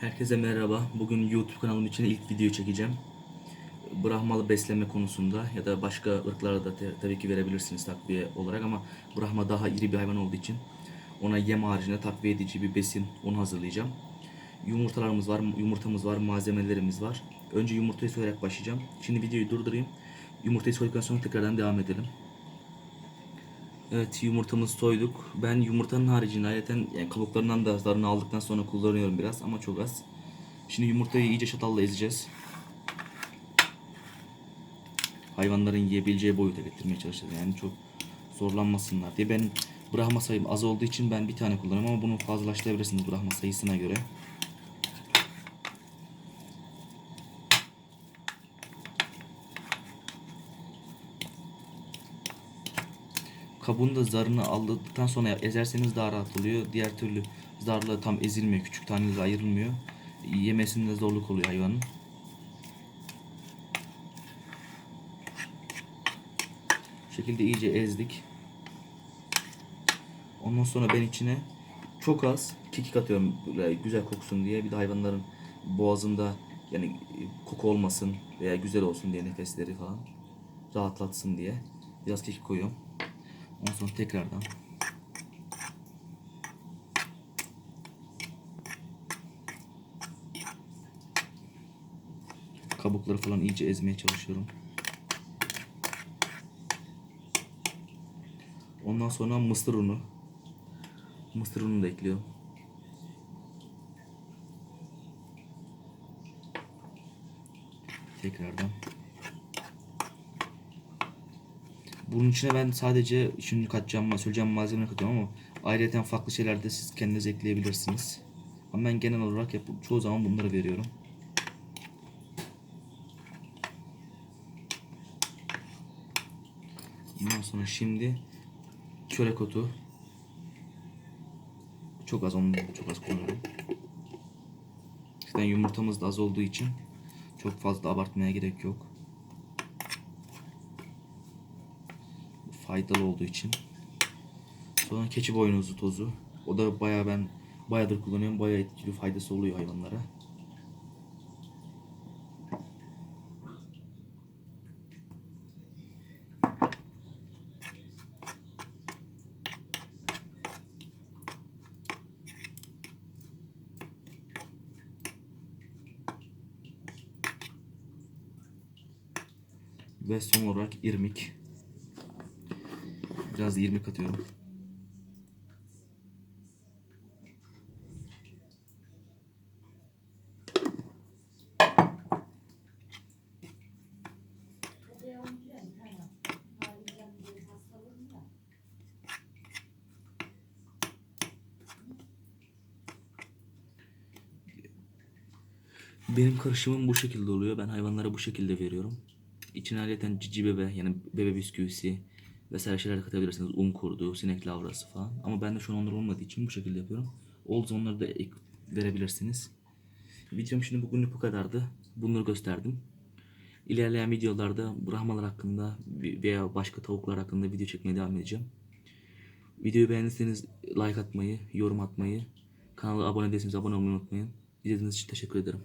Herkese merhaba. Bugün YouTube kanalım için ilk video çekeceğim. Brahmalı besleme konusunda ya da başka ırklara da tabii ki verebilirsiniz takviye olarak ama Brahma daha iri bir hayvan olduğu için ona yem haricinde takviye edici bir besin onu hazırlayacağım. Yumurtalarımız var, yumurtamız var, malzemelerimiz var. Önce yumurtayı soyarak başlayacağım. Şimdi videoyu durdurayım. Yumurtayı soyduktan sonra tekrardan devam edelim. Evet yumurtamızı soyduk. Ben yumurtanın haricinde ayrıca yani kabuklarından da zarını aldıktan sonra kullanıyorum biraz ama çok az. Şimdi yumurtayı iyice çatalla ezeceğiz. Hayvanların yiyebileceği boyuta getirmeye çalışacağız. Yani çok zorlanmasınlar diye. Ben Brahma sayım az olduğu için ben bir tane kullanıyorum ama bunu fazlalaştırabilirsiniz Brahma sayısına göre. Kabuğunu da zarını aldıktan sonra ezerseniz daha rahat oluyor. Diğer türlü zarla tam ezilmiyor. Küçük taneler ayrılmıyor. Yemesinde zorluk oluyor hayvanın. Bu şekilde iyice ezdik. Ondan sonra ben içine çok az kekik atıyorum böyle güzel koksun diye. Bir de hayvanların boğazında yani koku olmasın veya güzel olsun diye nefesleri falan rahatlatsın diye biraz kekik koyuyorum. Ondan sonra tekrardan kabukları falan iyice ezmeye çalışıyorum. Ondan sonra mısır unu. Mısır ununu da ekliyorum. Tekrardan. Bunun içine ben sadece şimdi katacağım, söyleyeceğim malzeme katıyorum ama ayrıca farklı şeyler de siz kendiniz ekleyebilirsiniz. Ama ben genel olarak yap çoğu zaman bunları veriyorum. Ondan sonra şimdi çörek otu. Çok az onu çok az kullanıyorum. İşte yumurtamız da az olduğu için çok fazla abartmaya gerek yok. Faydalı olduğu için. Sonra keçi boynuzu tozu. O da bayağı ben bayağıdır kullanıyorum. Bayağı etkili faydası oluyor hayvanlara. Ve son olarak irmik. Biraz da irmik atıyorum. Benim karışımım bu şekilde oluyor. Ben hayvanlara bu şekilde veriyorum. İçine ayrıca cici bebe yani bebe bisküvisi vesaire şeyler katabilirsiniz. Un kurdu, sinek lavrası falan. Ama ben de şu an onlar olmadığı için bu şekilde yapıyorum. Zaman onları da ek verebilirsiniz. Videom şimdi bugünlük bu kadardı. Bunları gösterdim. İlerleyen videolarda Brahmalar hakkında veya başka tavuklar hakkında video çekmeye devam edeceğim. Videoyu beğendiyseniz like atmayı, yorum atmayı, kanala abone değilseniz abone olmayı unutmayın. İzlediğiniz için teşekkür ederim.